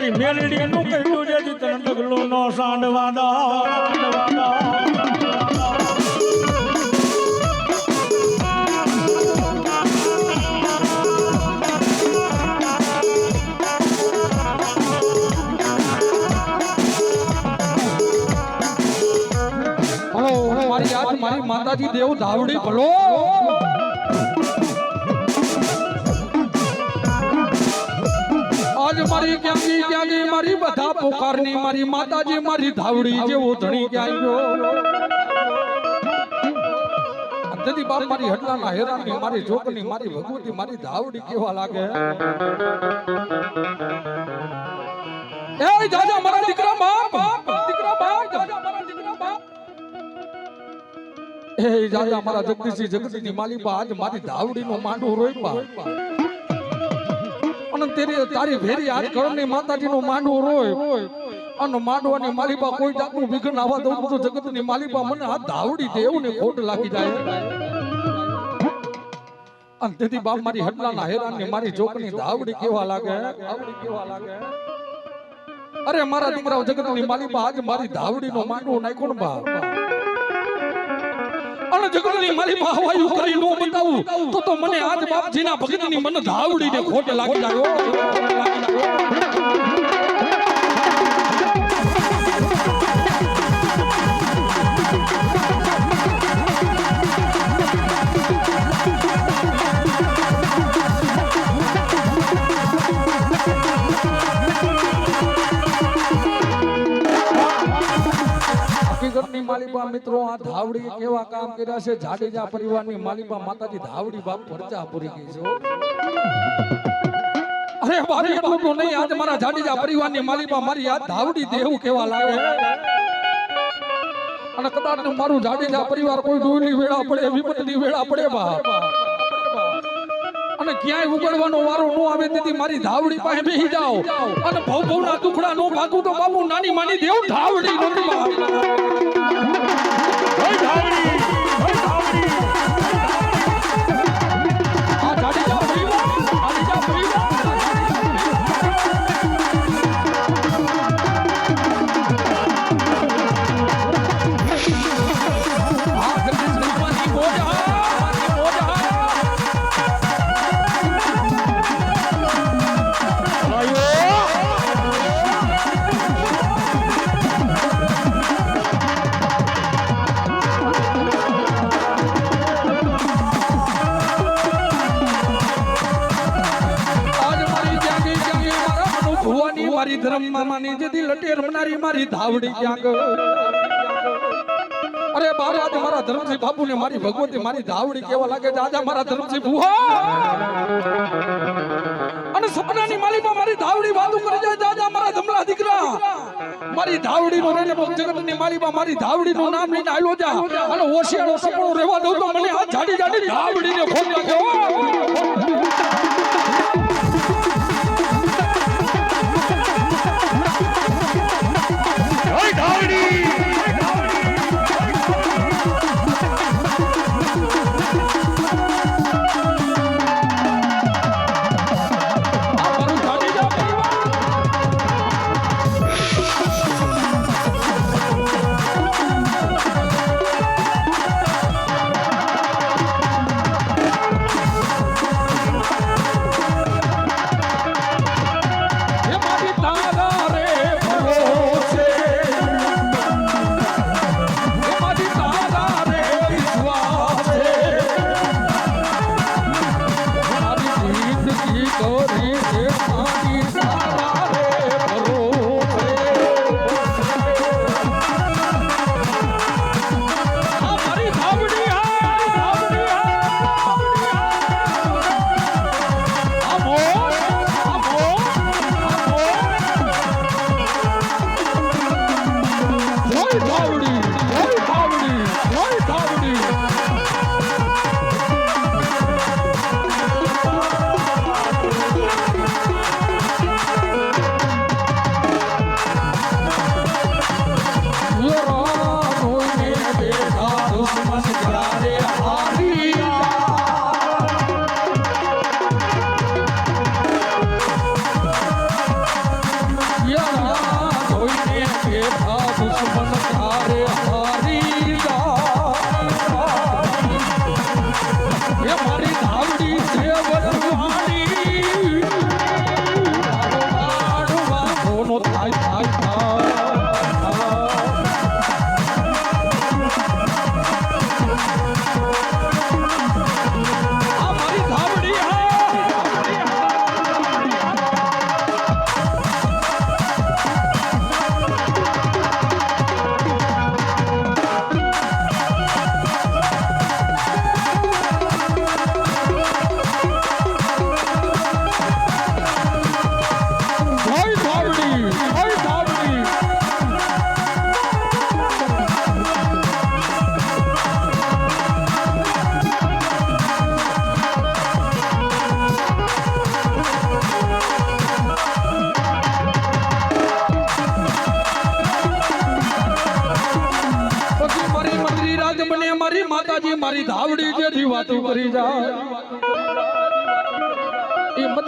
મારી મેલડી નું કહ્યું છે તને ડગલું નો સાંડવા દા. હલો મારી આજ મારી માતાજી દેવ ધાવડી ભલો. મારી ક્યાંથી ક્યાંની મારી બધા પોકારની મારી માતાજી મારી ધાવડી જેવો ધણી ક્યાં ગયો? અંતથી બાપ મારી હટલાના હેરાની મારી જોકની, મારી ભગવતી, મારી ધાવડી કેવા લાગે? એ જાજા મારા દીકરા બાપ! દીકરા બાપ! જાજા મારા દીકરા બાપ એ જાજા મારા જગદીશજી માલી બા આજ મારી ધાવડીનો માંડવો રોઈપા ધાવડી દેવને ખોટ લાગી જાય. અને તેથી બાપ મારી હટલાના હેરાનની મારી જોકની ધાવડી કેવા લાગે? ધાવડી કેવા લાગે અરે મારા દીકરાઓ, જગતની માલિકા આજ મારી ધાવડીનો માંડવો નાખ્યો ને બાપ. અને જગતની મારી માં હવાયું કરી નો બતાવું તો તો મને આજ બાપજીના ભગતની મને ધાવડીને ખોટ લાગી જાય. માલિકા મિત્રો, આ ધાવડી કેવા કામ કર્યા છે? જાડેજા પરિવારની માલિબા માતાજી ધાવડી બાપ પરચા પૂરી ગઈ છે અરે મારી એટલું નહીં. આજ મારા જાડેજા પરિવારની માલિકા મારી આ ધાવડી દેવું કેવા લાગે અને કદાચ મારું જાડેજા પરિવાર કોઈ ડોલી વેળા પડે વિપતની વેળા પડે બા અને ક્યાંય ઉગડવાનો વારો ન આવે તેથી મારી ધાવડી પાસે બેહી જાઓ. અને ભવ ભવના ટુકડા નો ભાગું તો બાપુ, નાની માની દેવ ધાવડી નથી Gracias. ધર્મ મામાની જેથી લટેર રમનારી મારી ધાવડી ક્યાંક? અરે બાબા આજે મારા ધર્મસિંહ બાપુ ને મારી ભગવતી મારી ધાવડી કેવા લાગે છે? આજે, મારા ધર્મસિંહ ભુવા અને સપનાની માલિકા મારી ધાવડી વાતું કરી જાય દાદા મારા ધમલા દીકરા! મારી ધાવડી નો રેને જગતની માલિકા મારી ધાવડી નું નામ લઈને આવ્યો જા. અને ઓશિયાળો સપનો રહેવા દઉં તો મને આ જાડી જાડી ધાવડી ને ખોટ લાગ્યો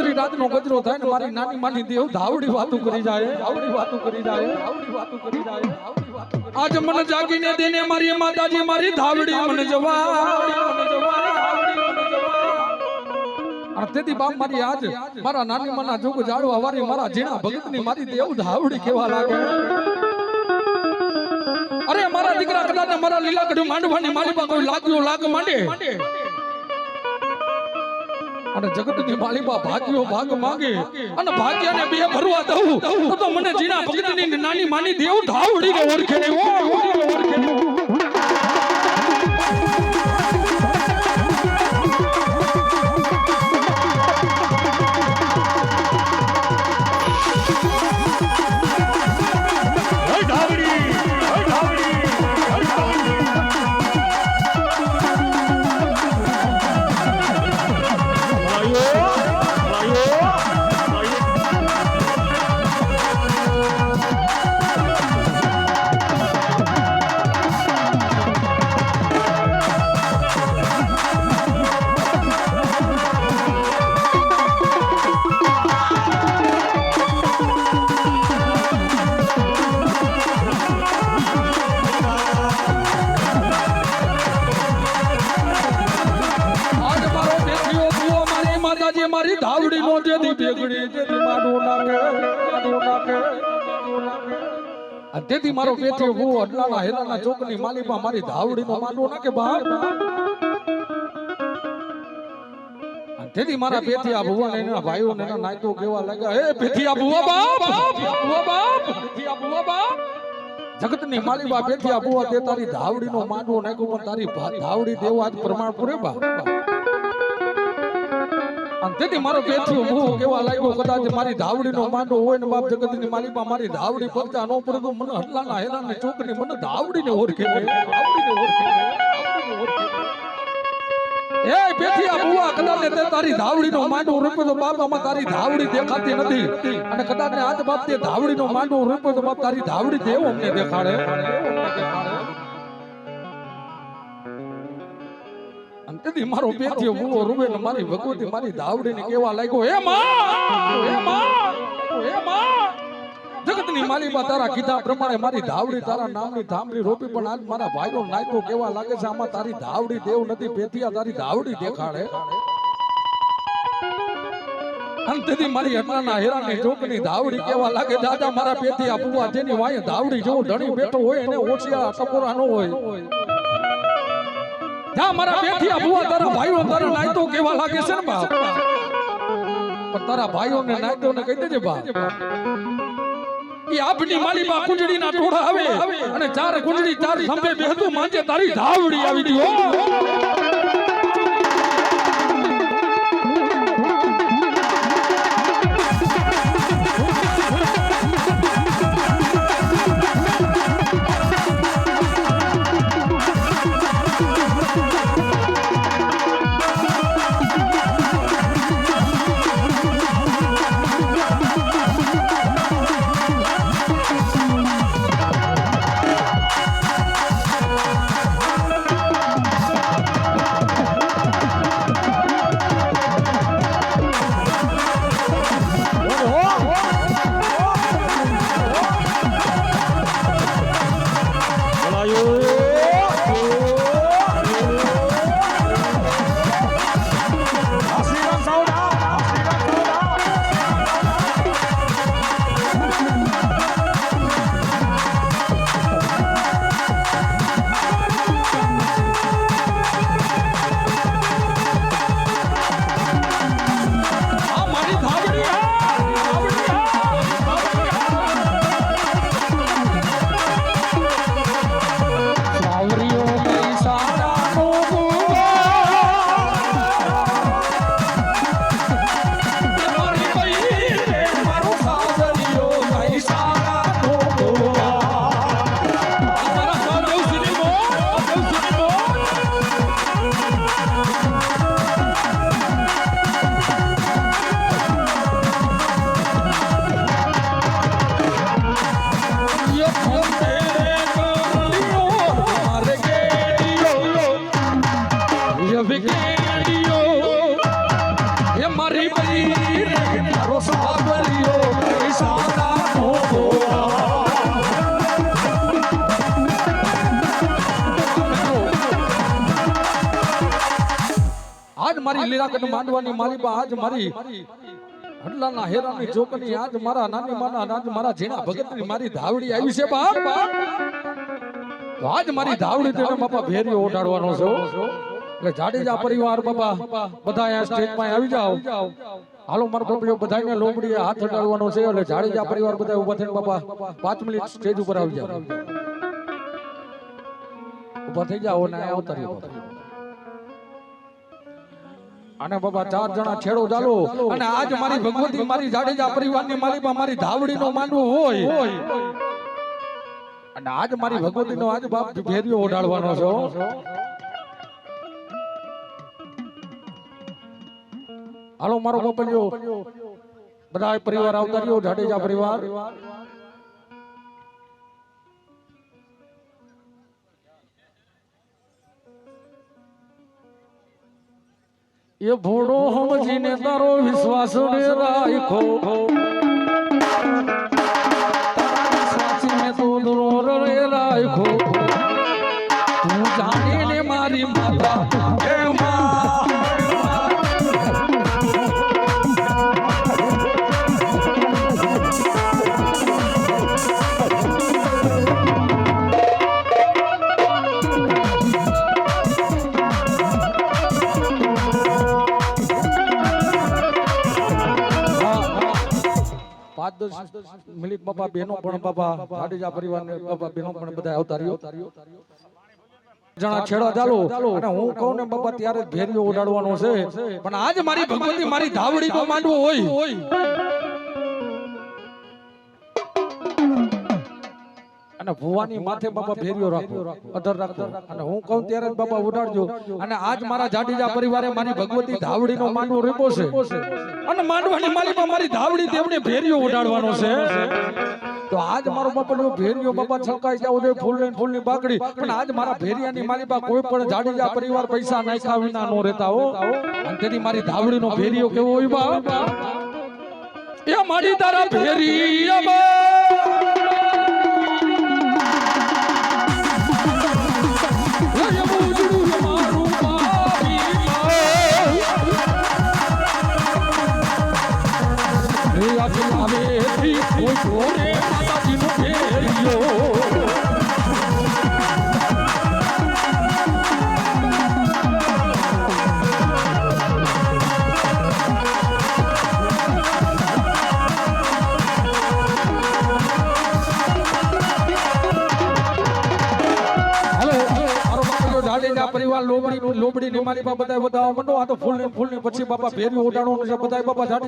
મધરી રાતનો ગજરો થાય ને મારી નાની માની દેવ ધાવડી વાતો કરી જાય. ધાવડી વાતો કરી જાય. ધાવડી વાતો કરી જાય. આજ મન જાગીને દેને મારી માતાજી, મારી ધાવડી મન જવા. તેથી બાપ મારી આજ મારા નાની મના જોગ જાળવા વારી મારા જીણા ભગતની મારી દેવ ધાવડી કેવા લાગે. અરે મારા દીકરા કદાચ મારા લીલા કડું માંડવાની મારી કોઈ લાગ્યો લાગ માંડે? અને જગતની માલિકા ભાગ્યો ભાગ માંગે. અને ભાગ્યને બે ભરવા દઉં. તો તો મને જીના ભગતની નાની માની દેવ ધાવડીને ઓળખે ઓળખે નો જેથી માડું નાખે માડું નાખે અને તેથી મારો બેઠિયો હું અડલાના હેલાના ચોકની માલીમાં મારી ધાવડી નો માંડવો નાખે બાપ તેથી મારા પેથિયા ભુવન એના ભાઈઓ ને એના નાયતો કેવા લાગ્યા હે પેથિયા ભુવા બાપ ભુવા બાપ પેથિયા ભુવા બાપ જગતની માલિબા આ ભુવા તે તારી ધાવડીનો માંડવો નાખ્યો પણ તારી ધાવડી દેવા આજ પ્રમાણ પૂરે બા. અને તેથી મારો પેથિયો ભૂવો કેવા લાગ્યો કદાચ મારી ધાવડીનો માંડો હોય ને બાપ જગતની માલિબા મારી ધાવડી ફરતા નો પડતો મને હટલાના હેરાને ચોકની મને ઓળખે ને ધાવડીને ઓળખે ને ને. એ પેથિયા બુવા કદાચ તે તારી ધાવડીનો માંડો રૂપે તો બાપ આમાં તારી ધાવડી દેખાતી નથી અને કદાચ ને આજ બાપ તે ધાવડીનો માંડો રૂપે તો બાપ તારી ધાવડી દેવો અમને દેખાડે દેખાડે. તેથી મારો પેથિયો ભૂવો રૂબે ને મારી ભગવતી મારી ધાવડીને કેવા લાગ્યો? હે માં! હે માં! હે માં! જગતની માલિબા તારા કીધા પ્રમાણે મારી ધાવડી તારા નામની થાંભલી રોપી પણ આજ મારા ભાઈનો નાયકો કેવા લાગે છે? આમાં તારી ધાવડી દેવ નથી પેથિયા તારી ધાવડી દેખાડે. અંતથી મારી હટલાના હેરાની ચોકની ધાવડી કેવા લાગે? દાદા મારા પેથિયા પુવા જેની વાય ધાવડી જેવું ધણી બેઠો હોય એને ઓછિયા ટપોરા નો હોય. જા મારા પેથિયા પુવા તારા ભાઈઓ તારા નાયતો કેવા લાગે છે ને બાપ? પણ તારા ભાઈઓને નાયતો ને કહી દેજે બાપ. એ આપની માલીમાં કુંજડીના ટોળા આવે અને ચાર કુંજડી ચાર સંભે બેહતું માંજે તારી ધાવડી આવી ગઈ આજ મારી લીલાકંઠ માંડવાની માલિબા આજ મારી હડલાના હેરાની જોકની આજ મારા નાની માના આજ મારા ઝીણા ભગતની મારી ધાવડી આવી છે બાપ. આજ મારી ધાવડી તેને બાપા ભેરી ઓઢાડવાનો છે. એટલે જાડેજા પરિવાર બાપા, બધા અહીંયા સ્ટેજમાં આવી જાઓ. હાલો મારો બાપલીઓ બધાને લોબડીએ હાથ અડાડવાનો છે. એટલે જાડેજા પરિવાર બધા ઊભા થઈને બાપા પાંચ મિનિટ સ્ટેજ ઉપર આવી જાઓ. ઊભા થઈ જાઓ ને આવતા રહ્યો. અને બાબા ચાર જણા છેડો ચાલો. અને આજ મારી ભગવતી મારી જાડેજા પરિવારની માલિકા મારી ધાવડીનો માનવું હોય. અને આજ મારી ભગવતીનો આજ બાપ ભેરિયો ઓઢાડવાનો છે. હાલો મારો બાપલિયો બધા પરિવાર આવતા રહ્યો જાડેજા પરિવાર. એ ભોળો સમજીને તારો વિશ્વાસ ને રાખો દસ મિનિટ બાપા બહેનો પણ બાપા, જાડેજા પરિવાર બાપા બહેનો પણ બધા આવતા રહ્યો. જણા છેડા ચાલો, અને હું કહું ને બાપા, ત્યારે જ ઉડાડવાનો છે. પણ આજ મારી ભગવતી મારી ધાવડી માંડવો હોય. અને ભુવાની માથે બાબા ભેરીઓ રાખો અધર રાખો. અને હું કહું ત્યારે જ બાબા ઉડાડજો. અને આજ મારા જાડીજા પરિવારે મારી ભગવતી ધાવડી નો માંડવો રેપો છે. અને માંડવાની માલિકા મારી ધાવડી તેમને ભેરીઓ ઉડાડવાનો છે. તો આજ મારો બાપા નો ભેરીઓ બાપા છલકાઈ જાવ દે ફૂલ ને ફૂલની બાકડી. પણ આજ મારા ભેરિયાની માલિકા કોઈ પણ જાડીજા પરિવાર પૈસા નાખ્યા વિના નો રહેતા હો. અને તેથી મારી ધાવડી નો ભેરીઓ કેવો હોય બા એ મારી તારા બાપા જો જાડેજા પરિવાર, લોબડી લોબડી ની મારી બાપા બધા મંડો. આ તો ફૂલ ને ફૂલ ને પછી બાપા ભેરી ઉડાડવાનું છે. બધા બાપા